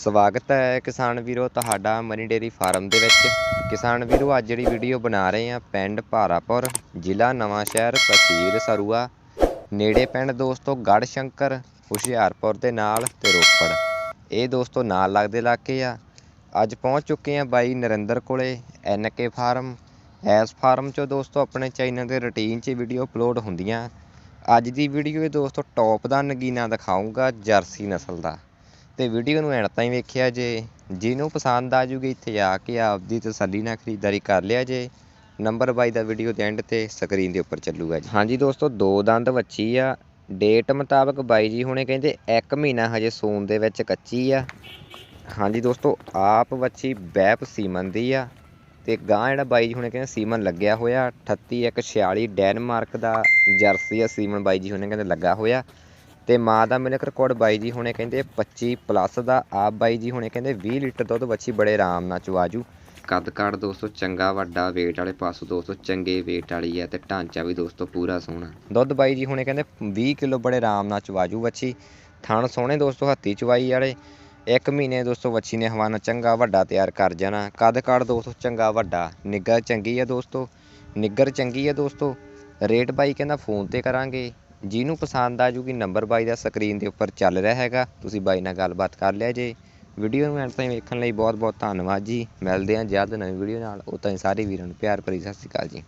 ਸਵਾਗਤ ਹੈ ਕਿਸਾਨ ਵੀਰੋ ਤੁਹਾਡਾ ਮਨੀ ਡੇਰੀ ਫਾਰਮ ਦੇ ਵਿੱਚ। ਕਿਸਾਨ ਵੀਰੋ, ਅੱਜ ਜਿਹੜੀ ਵੀਡੀਓ ਬਣਾ ਰਹੇ ਆ ਪਿੰਡ ਭਾਰਾਪੁਰ, ਜ਼ਿਲ੍ਹਾ ਨਵਾਂਸ਼ਹਿਰ ਤਹਿਸੀਲ ਸਰੂਆ। ਨੇੜੇ ਪਿੰਡ ਦੋਸਤੋ ਗੜ੍ਹ ਸ਼ੰਕਰ ਹੁਸ਼ਿਆਰਪੁਰ ਦੇ ਨਾਲ ਤੇ ਰੋਪੜ। ਇਹ ਦੋਸਤੋ ਨਾਲ ਲੱਗਦੇ ਇਲਾਕੇ ਆ। ਅੱਜ ਪਹੁੰਚ ਚੁੱਕੇ ਆ ਬਾਈ ਨਰਿੰਦਰ ਕੋਲੇ ਐਨਕੇ ਫਾਰਮ, ਐਸ ਫਾਰਮ ਚੋਂ ਦੋਸਤੋ ਆਪਣੇ ਚੈਨਲ ਦੇ ਰੁਟੀਨ 'ਚ ਵੀਡੀਓ ਅਪਲੋਡ ਹੁੰਦੀਆਂ। ਅੱਜ ਦੀ ਵੀਡੀਓ ਇਹ ਦੋਸਤੋ ਟੌਪ ਦਾ ਨਗੀਨਾ ਦਿਖਾਊਂਗਾ ਜਰਸੀ ਨਸਲ ਦਾ। ਅਤੇ ਵੀਡੀਓ ਨੂੰ ਐਂਡ ਤਾਈਂ ਵੇਖਿਆ ਜੇ। ਜਿਹਨੂੰ ਪਸੰਦ ਆ ਜੂਗੀ ਇੱਥੇ ਆ ਕੇ ਆਪਦੀ ਤਸੱਲੀ ਨਾਲ ਖਰੀਦਦਾਰੀ ਕਰ ਲਿਆ ਜੇ। ਨੰਬਰ ਬਾਈ ਦਾ ਵੀਡੀਓ ਦੇ ਐਂਡ ਤੇ ਸਕਰੀਨ ਦੇ ਉੱਪਰ ਚੱਲੂਗਾ ਜੀ। ਹਾਂਜੀ ਦੋਸਤੋ, ਦੋ ਦੰਦ ਵੱਛੀ ਆ। ਡੇਟ ਮੁਤਾਬਕ ਬਾਈ ਜੀ ਹੁਣੇ ਕਹਿੰਦੇ 1 ਮਹੀਨਾ ਹਜੇ ਸੂਨ ਦੇ ਵਿੱਚ ਕੱਚੀ ਆ। ਹਾਂਜੀ ਦੋਸਤੋ, ਆਪ ਵੱਛੀ ਬੈਪ ਸੀਮਨ ਦੀ ਆ। ਤੇ ਗਾਂ ਜਿਹੜਾ ਬਾਈ ਜੀ ਹੁਣੇ ਕਹਿੰਦੇ ਸੀਮਨ ਲੱਗਿਆ ਹੋਇਆ। 38146 ਡੈਨਮਾਰਕ ਦਾ ਜਰਸੀ ਆ ਸੀਮਨ ਬਾਈ ਜੀ ਹੁਣੇ ਕਹਿੰਦੇ ਲੱਗਾ ਹੋਇਆ। ਤੇ ਮਾਂ ਦਾ ਮਿਲਕ ਰਿਕਾਰਡ ਬਾਈ ਜੀ ਹੁਣੇ ਕਹਿੰਦੇ 25 ਪਲੱਸ ਦਾ ਆਪ ਬਾਈ ਜੀ ਹੁਣੇ ਕਹਿੰਦੇ 20 ਲੀਟਰ ਦੁੱਧ ਵੱਛੀ ਬੜੇ ਆਰਾਮ ਨਾਲ ਚਵਾਜੂ ਕੱਦ ਕਾਠ ਦੋਸਤੋ ਚੰਗਾ ਵੱਡਾ weight ਵਾਲੇ ਪਾਸੋਂ ਦੋਸਤੋ ਚੰਗੇ weight ਵਾਲੀ ਆ ਤੇ ਢਾਂਚਾ ਵੀ ਦੋਸਤੋ ਪੂਰਾ ਸੋਹਣਾ। ਦੁੱਧ ਬਾਈ ਜੀ ਹੁਣੇ ਕਹਿੰਦੇ 20 ਕਿਲੋ ਬੜੇ ਆਰਾਮ ਨਾਲ ਚਵਾਜੂ ਵੱਛੀ ਥਣ ਸੋਹਣੇ ਦੋਸਤੋ ਹੱਥੀ ਚਵਾਈ ਵਾਲੇ। ਇੱਕ ਮਹੀਨੇ ਦੋਸਤੋ ਵੱਛੀ ਨੇ ਹਵਾਨਾ ਚੰਗਾ ਵੱਡਾ ਤਿਆਰ ਕਰ ਜਾਣਾ। ਕੱਦ ਕਾਠ ਦੋਸਤੋ ਚੰਗਾ ਵੱਡਾ। ਨਿੱਗਰ ਚੰਗੀ ਆ ਦੋਸਤੋ। ਨਿੱਗਰ ਚੰਗੀ ਆ ਦੋਸਤੋ। ਰੇਟ ਬਾਈ ਕਹਿੰਦਾ ਫੋਨ ਤੇ ਕਰਾਂਗੇ। ਜਿਹਨੂੰ ਪਸੰਦ ਆ ਜੂਗੀ ਨੰਬਰ ਬਾਈ ਦਾ ਸਕਰੀਨ ਦੇ ਉੱਪਰ ਚੱਲ ਰਿਹਾ ਹੈਗਾ, ਤੁਸੀਂ ਬਾਈ ਨਾਲ ਗੱਲਬਾਤ ਕਰ ਲਿਆ ਜੇ। ਵੀਡੀਓ ਨੂੰ ਐਂਡ ਤਾਈਂ ਵੇਖਣ ਲਈ ਬਹੁਤ ਬਹੁਤ ਧੰਨਵਾਦ ਜੀ। ਮਿਲਦੇ ਹਾਂ ਜਲਦ ਨਵੀਂ ਵੀਡੀਓ ਨਾਲ। ਉਹ ਤਾਈਂ ਸਾਰੇ ਵੀਰਾਂ ਨੂੰ ਪਿਆਰ ਭਰੀ ਸਤਿ ਸ਼੍ਰੀ ਅਕਾਲ ਜੀ।